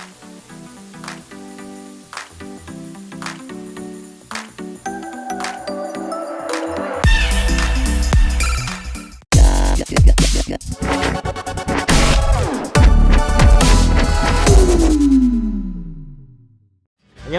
Bye.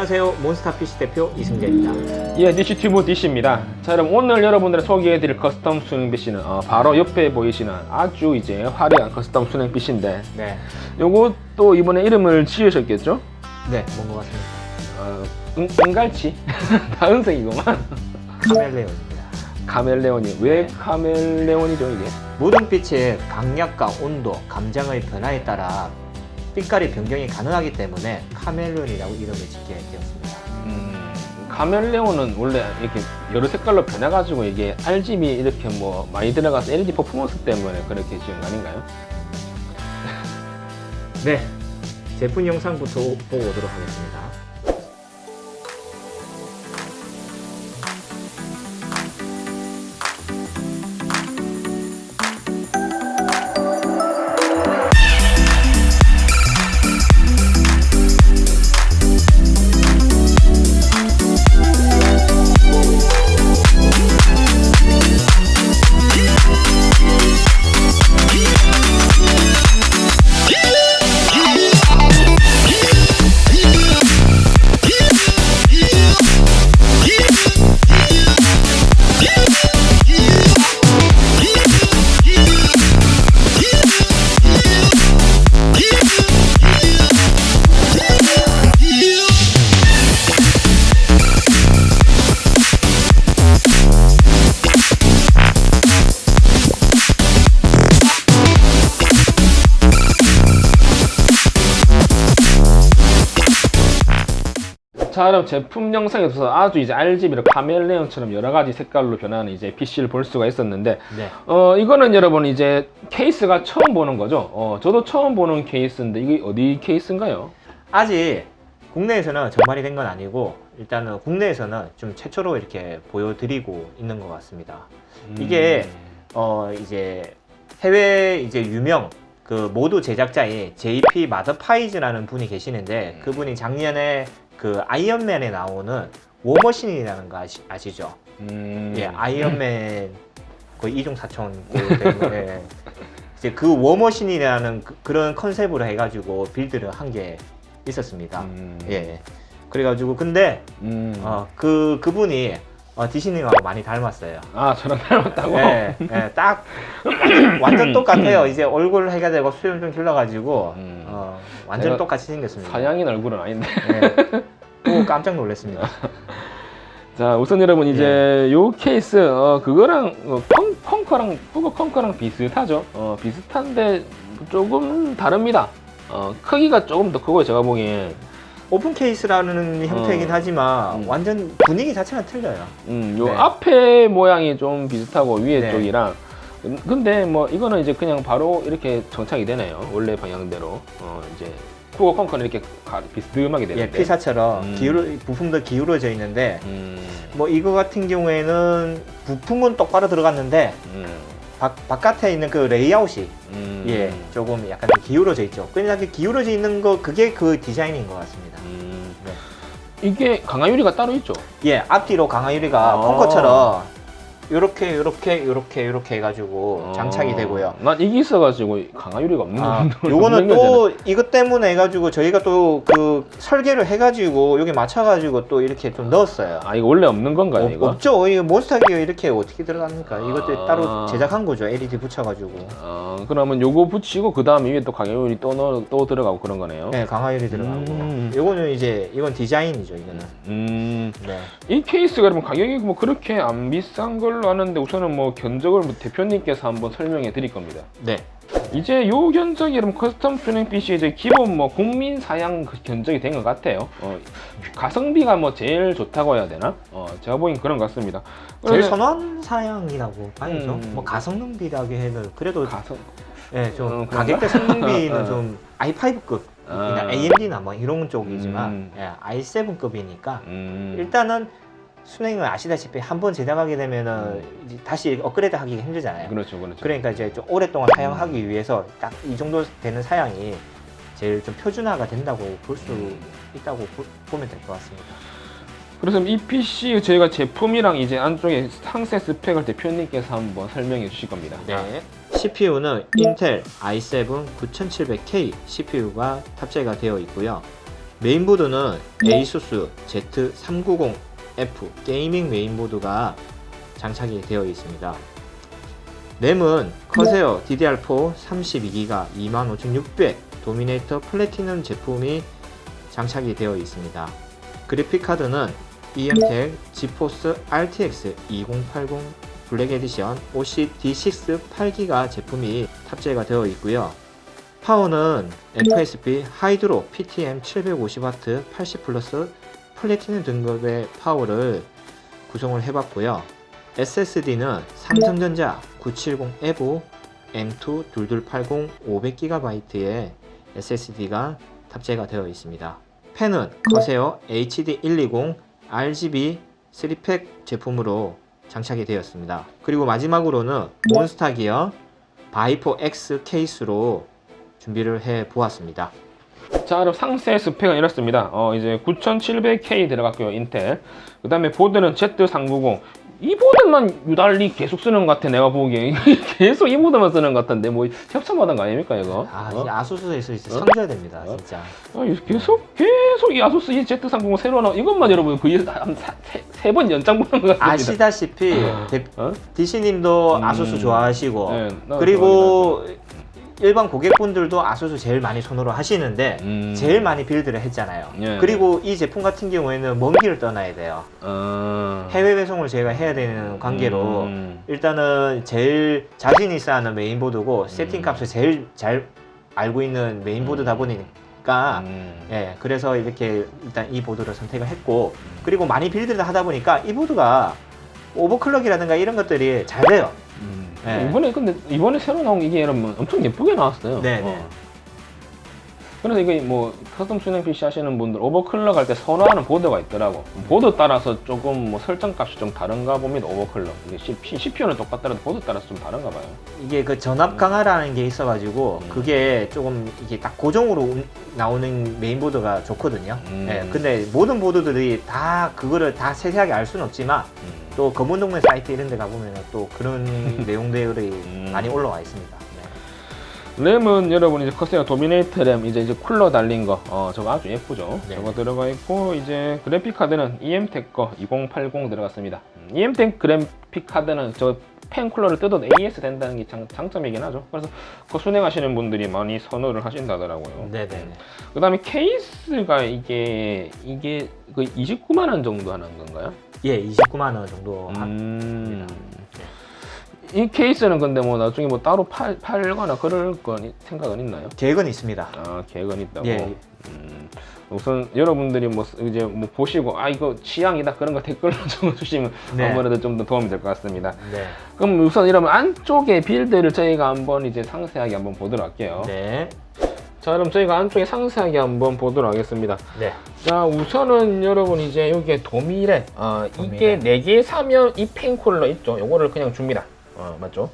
안녕하세요. 몬스타피쉬 대표 이승재입니다. 예, 디시튜브 디시입니다. 자, 여러분 오늘 여러분들의 소개해드릴 커스텀 수냉 BC는 어, 바로 옆에 보이시는 아주 이제 화려한 커스텀 수냉 BC인데 네. 요것도 이번에 이름을 지으셨겠죠? 네, 뭔 것 같습니다. 어, 응, 은갈치? 다은색이구만. 카멜레온입니다. 카멜레온이 왜 네. 카멜레온이죠 이게? 모든 빛의 강약과 온도, 감정의 변화에 따라 빛깔의 변경이 가능하기 때문에 카멜레온이라고 이름을 짓게 되었습니다. 음, 카멜레온은 원래 이렇게 여러 색깔로 변해가지고 이게 RGB 이렇게 뭐 많이 들어가서 LED 퍼포먼스 때문에 그렇게 지은 거 아닌가요? 네. 제품 영상부터 보고 오도록 하겠습니다. 자, 그럼 제품 영상에서 아주 이제 RGB로 카멜레온처럼 여러 가지 색깔로 변하는 이제 PC를 볼 수가 있었는데, 네. 어, 이거는 여러분 이제 케이스가 처음 보는 거죠. 어, 저도 처음 보는 케이스인데, 이게 어디 케이스인가요? 아직 국내에서는 정발이 된 건 아니고 일단은 국내에서는 좀 최초로 이렇게 보여드리고 있는 것 같습니다. 이게 어 이제 해외 이제 유명 그 모두 제작자인 JP 마더파이즈라는 분이 계시는데 음. 그분이 작년에 그 아이언맨에 나오는 워머신이라는 거 아시, 아시죠? 음, 예, 아이언맨 거의 이중 사촌 그 때문에 이제 그 워머신이라는 그, 런 컨셉으로 해가지고 빌드를 한 게 있었습니다. 음, 예. 그래가지고 근데 음. 어, 그 그분이 어, 디시님하고 많이 닮았어요. 아, 저랑 닮았다고? 예, 예, 딱 완전, 완전 똑같아요. 이제 얼굴 해가 되고 수염 좀 길러가지고 음. 어, 완전 똑같이 생겼습니다. 사양인 얼굴은 아닌데. 예. 오, 깜짝 놀랐습니다. 자, 우선 여러분 이제 예. 요 케이스 어, 그거랑 어, 펑, 펑커랑 푸거 펑커랑 비슷하죠. 어, 비슷한데 조금 다릅니다. 어, 크기가 조금 더 크고 제가 보기엔 오픈 케이스라는 형태이긴 어. 하지만 음. 완전 분위기 자체가 틀려요. 음, 요 네. 앞에 모양이 좀 비슷하고 위에 네. 쪽이랑 음, 근데 뭐 이거는 이제 그냥 바로 이렇게 정착이 되네요. 원래 방향대로 어, 이제 푸거 펑커는 이렇게 가, 비스듬하게 되는데. 예, 피사처럼 음. 기울어, 부품도 기울어져 있는데 음, 뭐 이거 같은 경우에는 부품은 똑바로 들어갔는데 음, 바, 바깥에 있는 그 레이아웃이 음, 예 조금 약간 좀 기울어져 있죠. 그냥 이렇게 기울어져 있는 거 그게 그 디자인인 것 같습니다. 음. 네. 이게 강화 유리가 따로 있죠. 예 앞뒤로 강화 유리가 아. 펑커처럼 요렇게 요렇게 요렇게 요렇게 해가지고 어, 장착이 되고요. 난 이게 있어가지고 강화유리가 없는 아, 거. 요거는 또 이것 때문에 해가지고 저희가 또 그 설계를 해가지고 여기 맞춰가지고 또 이렇게 좀 넣었어요. 아 이거 원래 없는 건가요 어, 이거? 없죠. 이거 몬스타기어 이렇게 어떻게 들어갑니까? 이것도 아. 따로 제작한 거죠. LED 붙여가지고. 어 그러면 요거 붙이고 그 다음에 위에 또 강화유리 또 넣어 또 들어가고 그런 거네요. 네, 강화유리 들어가고. 음. 요거는 이제 이건 디자인이죠. 이거는. 음. 네. 이 케이스가 여러분 가격이 뭐 그렇게 안 비싼 걸로 아는데 우선은 뭐 견적을 뭐 대표님께서 한번 설명해 드릴 겁니다. 네. 이제 요 견적이 여러분 커스텀 튜닝 PC 이제 기본 뭐 국민 사양 그 견적이 된 것 같아요. 어, 가성비가 뭐 제일 좋다고 해야 되나? 어, 제가 보기엔 그런 것 같습니다. 제일 선원 사양이라고 봐야죠. 음. 뭐 가성능 비라고 해도 그래도 가성 예, 좀 어? 가격대 성능비는 어. 좀 i5급, 아. AMD나 뭐 이런 쪽이지만 음. 예, i7급이니까 음. 일단은 순행을 아시다시피 한번 제작하게 되면은 이제 다시 업그레이드 하기가 힘들잖아요. 그렇죠, 그렇죠. 그러니까 이제 좀 오랫동안 사용하기 위해서 딱 이 정도 되는 사양이 제일 좀 표준화가 된다고 볼수 음. 있다고 보, 보면 될 것 같습니다. 그래서 이 PC 저희가 제품이랑 이제 안쪽에 상세 스펙을 대표님께서 한번 설명해 주실 겁니다. 네. CPU는 인텔 i7 9700K CPU가 탑재가 되어 있고요. 메인보드는 ASUS Z390F 게이밍 메인보드가 장착이 되어 있습니다. 램은 커세어 DDR4 32기가 25600 도미네이터 플래티넘 제품이 장착이 되어 있습니다. 그래픽 카드는 EMTEC GeForce RTX 2080 블랙 에디션 OC-D6 8기가 제품이 탑재가 되어 있고요. 파워는 FSP 하이드로 PTM 750W 80 플러스 플래티넘 등급의 파워를 구성을 해봤고요. SSD는 삼성전자 970 EVO M2 2280 500GB의 SSD가 탑재가 되어 있습니다. 펜은 커세어 HD120 RGB 3팩 제품으로 장착이 되었습니다. 그리고 마지막으로는 몬스타 기어 바이포 X 케이스로 준비를 해 보았습니다. 자, 그럼 상세 스펙은 이렇습니다. 어, 이제 9700K 들어갔고요, 인텔. 그 다음에 보드는 Z390. 이 보드만 유달리 계속 쓰는 것 같아, 내가 보기에. 계속 이 보드만 쓰는 것 같은데, 뭐, 협찬받은 거 아닙니까, 이거? 아, 어? 이 아수스에서 이제 어? 상줘야 됩니다, 어? 진짜. 아, 이 계속, 계속 이 아수스 이 Z390 새로 나온, 이것만 여러분 거의 한세번 연장 보는 것 같습니다. 아시다시피 대- 어? 디시님도 음. 아수스 좋아하시고 네, 그리고 일반 고객분들도 아수스 제일 많이 선호를 하시는데 음. 제일 많이 빌드를 했잖아요. 예. 그리고 이 제품 같은 경우에는 먼 길을 떠나야 돼요. 어... 해외 배송을 제가 해야 되는 관계로 음. 일단은 제일 자신 있어 하는 메인보드고 세팅 음. 값을 제일 잘 알고 있는 메인보드다 보니까 음. 예, 그래서 이렇게 일단 이 보드를 선택을 했고 그리고 많이 빌드를 하다 보니까 이 보드가 오버클럭이라든가 이런 것들이 잘 돼요. 음. 네. 이번에 근데 이번에 새로 나온 이게 여러분 엄청 예쁘게 나왔어요. 네, 네. 어. 그래서 이게 뭐 커스텀 튜닝 PC 하시는 분들 오버클럭 할 때 선호하는 보드가 있더라고. 보드 따라서 조금 뭐 설정 값이 좀 다른가 봅니다. 오버클럭. 이게 CPU, CPU는 똑같더라도 보드 따라서 좀 다른가 봐요. 이게 그 전압 강화라는 게 있어가지고 음. 그게 조금 이게 딱 고정으로 운- 나오는 메인보드가 좋거든요. 음. 예, 근데 모든 보드들이 다 그거를 다 세세하게 알 수는 없지만 음. 또 검은 동네 사이트 이런 데 가보면 또 그런 내용들이 음. 많이 올라와 있습니다. 네. 램은 여러분 이제 커세어 도미네이터 램 이제 이제 쿨러 달린 거 어, 저거 아주 예쁘죠 네. 저거 들어가 있고 이제 그래픽 카드는 EMTEC 거2080 들어갔습니다 음, EMTEC 그래픽 카드는 저 펜 쿨러를 뜯어도 AS 된다는 게 장, 장점이긴 하죠 그래서 그거 순행하시는 분들이 많이 선호를 하신다더라고요 네네네. 그 다음에 케이스가 이게 이게 그 29만 원 정도 하는 건가요? 예, 29만 원 정도 한. 음. 네. 이 케이스는 근데 뭐 나중에 뭐 따로 팔, 팔거나 그럴 거 생각은 있나요? 계획은 있습니다. 아 계획은 있다고. 예. 음, 우선 여러분들이 뭐 쓰- 이제 뭐 보시고 아 이거 취향이다 그런 거 댓글로 적어주시면 네. 아무래도 좀 더 도움이 될 것 같습니다. 네. 그럼 우선 이러면 안쪽의 빌드를 저희가 한번 이제 상세하게 한번 보도록 할게요. 네. 자 그럼 저희가 안쪽에 상세하게 한번 보도록 하겠습니다. 네. 자 우선은 여러분 이제 여기에 도미레 어, 이게 도미레. 4개 사면 이 펜쿨러 있죠? 요거를 그냥 줍니다. 어, 맞죠?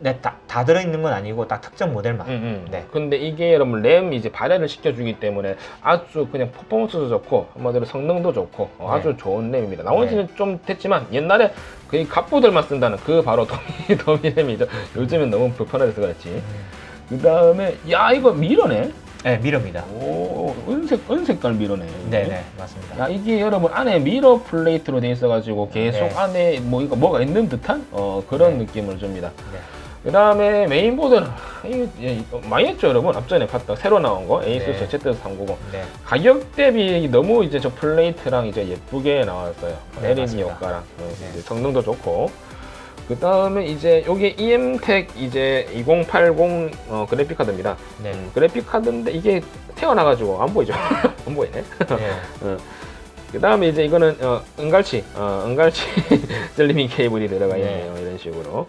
네, 다, 다 들어있는 건 아니고 딱 특정 모델만. 음, 음. 네. 근데 이게 여러분 램 이제 발열을 시켜주기 때문에 아주 그냥 퍼포먼스도 좋고 한마디로 성능도 좋고 어, 네. 아주 좋은 램입니다. 나온 지는 좀 됐지만 옛날에 거의 갑부들만 쓴다는 그 바로 도미, 도미 램이죠. 요즘엔 너무 불편해서 그렇지. 그 다음에 야 이거 미러네. 네, 미러입니다. 오 은색 은색깔 미러네. 네네, 맞습니다. 야 이게 여러분 안에 미러 플레이트로 돼 있어가지고 계속 네. 안에 뭐 이거 뭐가 있는 듯한 어, 그런 네. 느낌을 줍니다. 네. 그 다음에 메인보드는 이거 많이 했죠 여러분 앞전에 봤다 새로 나온 거 네. ASUS Z390 네. 가격 대비 너무 이제 저 플레이트랑 이제 예쁘게 나왔어요 네, LED 맞습니다. 효과랑 어, 네. 성능도 좋고 그 다음에 이제 요게 EMTEC 이제 2080 어, 그래픽 카드입니다 네. 음, 그래픽 카드인데 이게 태어나가지고 안 보이죠 안 보이네 네. 그 다음에 이제 이거는 어, 은갈치, 어, 은갈치 셀리밍 케이블이 들어가 네. 있네요. 이런 식으로.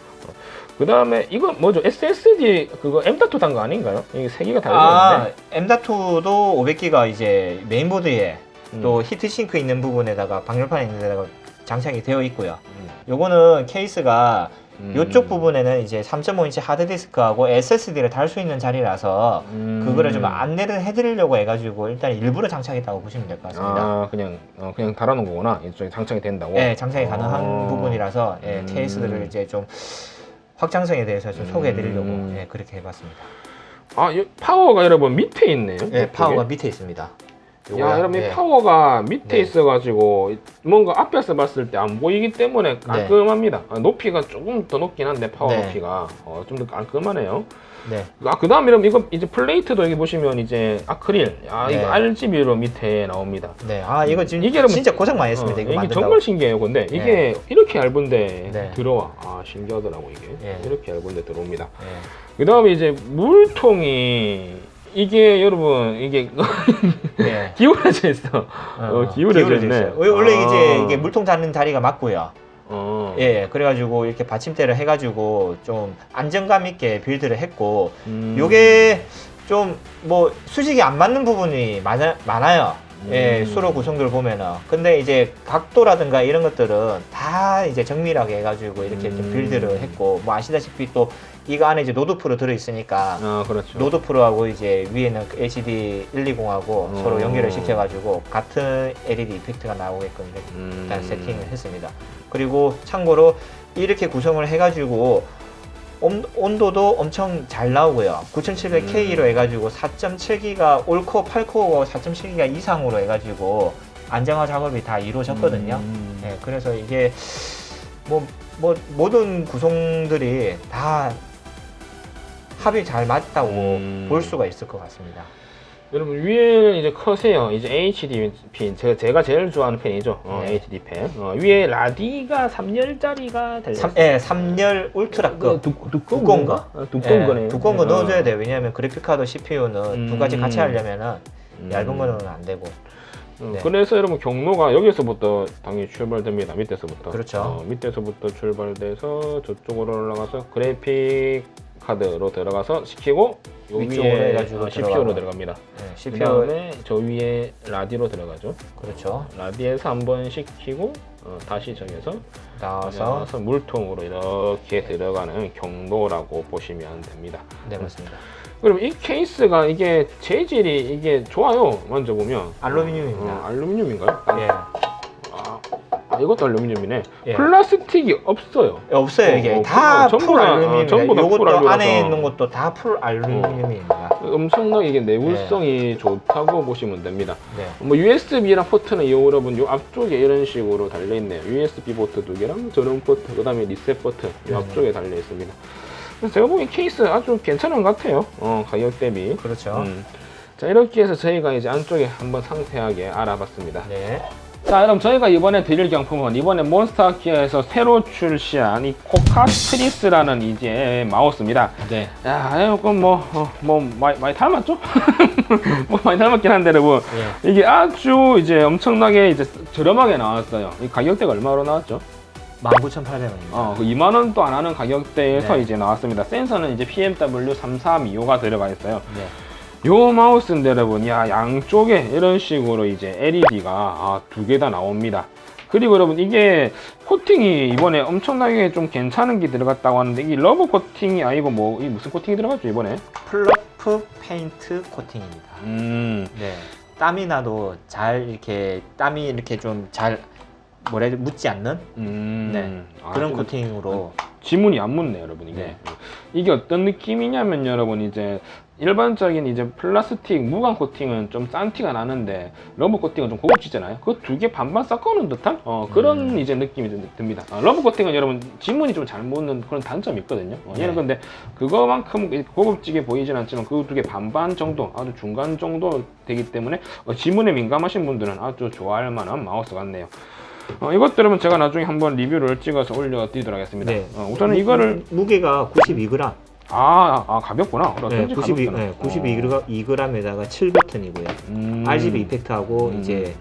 그 다음에 이거 뭐죠? SSD 그거 M.2 단거 아닌가요? 이게 세 개가 아, 달려있는데. M.2도 500기가 이제 메인보드에 음. 또 히트싱크 있는 부분에다가 방열판 있는 데다가 장착이 되어 있고요. 음. 요거는 케이스가 음. 이쪽 부분에는 이제 3.5인치 하드디스크하고 SSD를 달 수 있는 자리라서 음. 그거를 좀 안내를 해드리려고 해가지고 일단 일부러 장착했다고 보시면 될 것 같습니다. 아 그냥 어, 그냥 달아놓은 거구나 이쪽에 장착이 된다고. 네, 장착이 가능한 어. 부분이라서 예, 음. 케이스들을 이제 좀 확장성에 대해서 좀 소개해드리려고 음. 예, 그렇게 해봤습니다. 아 이 파워가 여러분 밑에 있네요. 예, 이쪽에. 파워가 밑에 있습니다. 야. 여러분 이 예. 파워가 밑에 네. 있어가지고 뭔가 앞에서 봤을 때 안 보이기 때문에 깔끔합니다. 아, 높이가 조금 더 높긴 한데 파워 네. 높이가 어, 좀 더 깔끔하네요. 네, 아 그 다음 이러면 이거 이제 플레이트도 여기 보시면 이제 아크릴 아 네. 이거 RGB로 밑에 나옵니다. 네, 아 이거 지금 이게 여러분- 진짜 고생 많이 했습니다. 어, 이거 만든다고. 정말 신기해요. 근데 이게 이렇게 얇은데 네. 들어와. 아 신기하더라고 이게 예. 이렇게 얇은데 들어옵니다. 예. 그 다음에 이제 물통이 이게 여러분 이게 예. 기울어져 있어. 어, 기울어져 있네. 있어요. 원래 아. 이제 이게 물통 닿는 자리가 맞고요. 어. 예, 그래가지고 이렇게 받침대를 해가지고 좀 안정감 있게 빌드를 했고, 음. 요게 좀 뭐 수직이 안 맞는 부분이 많아, 많아요. 예, 음. 수로 구성들 보면은. 근데 이제 각도라든가 이런 것들은 다 이제 정밀하게 해가지고 이렇게 좀 음. 빌드를 했고, 뭐 아시다시피 또 이거 안에 이제 노드 프로 들어 있으니까, 아 그렇죠. 노드 프로하고 이제 위에는 HD 120하고 어. 서로 연결을 시켜가지고 같은 LED 이펙트가 나오게끔 음. 일단 세팅을 했습니다. 그리고 참고로 이렇게 구성을 해가지고 온, 온도도 엄청 잘 나오고요. 9700K로 음. 해가지고 4.7기가 올코어 8코어 4.7기가 이상으로 해가지고 안정화 작업이 다 이루어졌거든요. 음. 네, 그래서 이게 뭐, 뭐 모든 구성들이 다 합이 잘 맞다고 음. 볼 수가 있을 것 같습니다. 여러분 위에 이제 커세요. 이제 HD 펜 제가 제가 제일 좋아하는 펜이죠. 어, 네. HD 펜. 어, 위에 라디가 3열짜리가 달려. 삼, 예, 3열 울트라급 그 두, 두꺼운 두꺼운 건가? 아, 두꺼운 예, 거네. 두꺼운 거 어. 넣어줘야 돼요. 왜냐하면 그래픽카드 CPU는 두 가지 같이 음. 하려면은 얇은 거는 안 되고. 어, 네. 그래서 여러분 경로가 여기서부터 당연히 출발됩니다. 밑에서부터. 그렇죠. 어, 밑에서부터 출발돼서 저쪽으로 올라가서 그래픽 카드로 들어가서 시키고 요 위쪽으로 위에 해가지고 어, CPU로. 들어갑니다. 예, 그 CPU 다음에 저 위에 라디로 들어가죠. 그렇죠. 라디에서 한번 시키고 어, 다시 정해서 나와서 나와서 물통으로 이렇게 들어가는 경로라고 보시면 됩니다. 네 맞습니다. 그럼 이 케이스가 이게 재질이 이게 좋아요. 만져보면 알루미늄입니다. 어, 알루미늄인가요? 아, 예. 아, 아, 이것도 알루미늄이네. 예. 플라스틱이 없어요. 없어요 어, 이게 어, 다 어, 풀 어, 알루미늄입니다. 전부 다 풀 알루라서. 안에 있는 것도 다 풀 알루미늄입니다. 엄청나게 이게 내구성이 좋다고 보시면 됩니다. 네. 뭐 USB랑 포트는 이 여러분 요 앞쪽에 이런 식으로 달려 있네요. USB 포트 두 개랑 전원 포트, 그 다음에 리셋 포트 요 네. 앞쪽에 달려 있습니다. 제가 보기엔 케이스 아주 괜찮은 것 같아요. 어, 가격 대비. 그렇죠. 음. 자 이렇게 해서 저희가 이제 안쪽에 한번 상세하게 알아봤습니다. 네. 자 그럼 저희가 이번에 드릴 경품은 이번에 몬스타키아에서 새로 출시한 이 코카스트리스라는 이제 마우스입니다. 네. 야, 이건 뭐, 어, 뭐 많이, 많이 닮았죠? 뭐 많이 닮았긴 한데 여러분 예. 이게 아주 이제 엄청나게 이제 저렴하게 나왔어요. 이 가격대가 얼마로 나왔죠? 19,800원입니다. 어, 그 2만 원도 안 하는 가격대에서 네. 이제 나왔습니다. 센서는 이제 PMW 3325가 들어가 있어요. 네. 요 마우스인데 여러분, 야 양쪽에 이런 식으로 이제 LED가 아, 두 개 다 나옵니다. 그리고 여러분 이게 코팅이 이번에 엄청나게 좀 괜찮은 게 들어갔다고 하는데 이게 러버 코팅이 아니고 뭐 이 무슨 코팅이 들어갔죠 이번에? 플러프 페인트 코팅입니다. 음, 네. 땀이 나도 잘 이렇게 땀이 이렇게 좀 잘 뭐라 해야 돼 묻지 않는 음, 네. 아, 그런 좀 코팅으로 지문이 안 묻네 여러분 이게 네. 이게 어떤 느낌이냐면 여러분 이제 일반적인 이제 플라스틱 무광 코팅은 좀 싼 티가 나는데 러버 코팅은 좀 고급지잖아요 그 두 개 반반 섞어놓은 듯한 어, 그런 음. 이제 느낌이 드- 듭니다 어, 러버 코팅은 여러분 지문이 좀 잘 묻는 그런 단점이 있거든요 어, 얘는 네. 근데 그거만큼 고급지게 보이진 않지만 그 두 개 반반 정도 아주 중간 정도 되기 때문에 어, 지문에 민감하신 분들은 아주 좋아할 만한 마우스 같네요 어, 이것 여러분 제가 나중에 한번 리뷰를 찍어서 올려드리도록 하겠습니다 네. 어, 우선은 이거를 무, 게가 92g. 아, 아 가볍구나. 네, 어쩐지 92, 가볍구나. 네, 92g에다가 7버튼이고요. 음. RGB 이펙트하고 음. 이제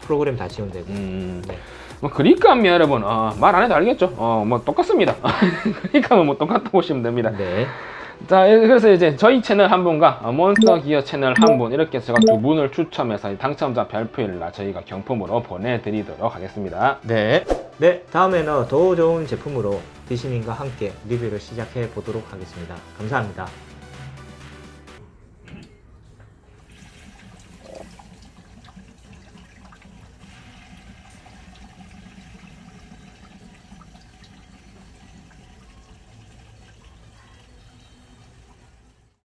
프로그램 다 지원되고. 음. 네. 뭐 그립감이 여러분 어, 말안 해도 알겠죠. 어, 뭐 똑같습니다. 그립감은 뭐 똑같다 보시면 됩니다. 네. 자, 그래서 이제 저희 채널 한 분과 어, 몬스터 기어 채널 한 분 이렇게 제가 두 분을 추첨해서 이 당첨자 별표일날 저희가 경품으로 보내드리도록 하겠습니다. 네. 네, 다음에는 더 좋은 제품으로 디시님과 함께 리뷰를 시작해 보도록 하겠습니다. 감사합니다.